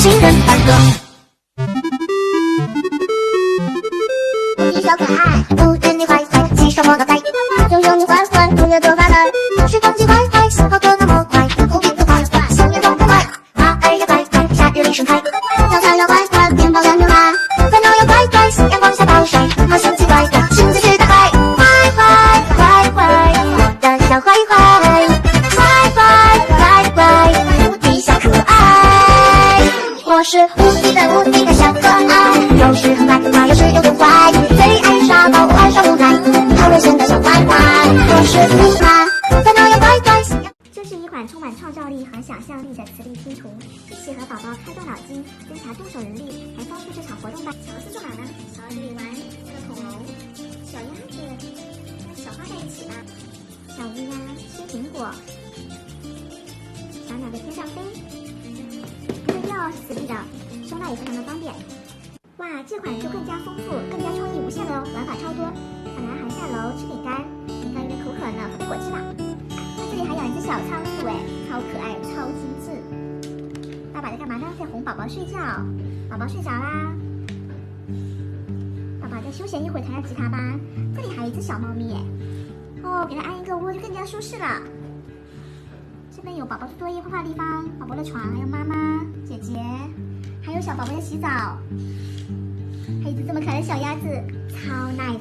新人半个。无敌小可爱，不准你坏坏，骑上我脑袋，就用你坏坏，不要多发呆，是攻击坏坏，消耗的那么快，后面的坏坏，想念中的坏，马儿呀乖乖，夏日里盛开，我是无敌的无敌的小可爱，有时很坏很坏，有时又很坏，最爱耍宝，爱耍无赖，讨人嫌的小坏坏，我是无赖，烦恼要乖乖。这是一款充满创造力和想象力的磁力拼图，一起和宝宝开动脑筋，增强动手能力，还丰富这场活动吧。乔是做哪呢？乔这里玩这个恐龙、小鸭子跟、小花在一起呢，小乌鸦吃苹果，小鸟在天上飞。这个药是磁力的，收纳也非常的方便。哇，这款就更加丰富，更加创意无限了哦，玩法超多。小男孩下楼吃饼干，饼干有点口渴呢，喝果汁吧。那这里还养一只小仓鼠哎，超可爱，超精致。爸爸在干嘛呢？在哄宝宝睡觉。宝宝睡着啦。爸爸再休闲一会，弹下吉他吧。这里还有一只小猫咪哎，哦，给它安一个窝就更加舒适了。这边有宝宝的作业画画的地方，宝宝的床，还有妈妈、姐姐，还有小宝宝在洗澡，还有一只这么可爱的小鸭子，超 nice。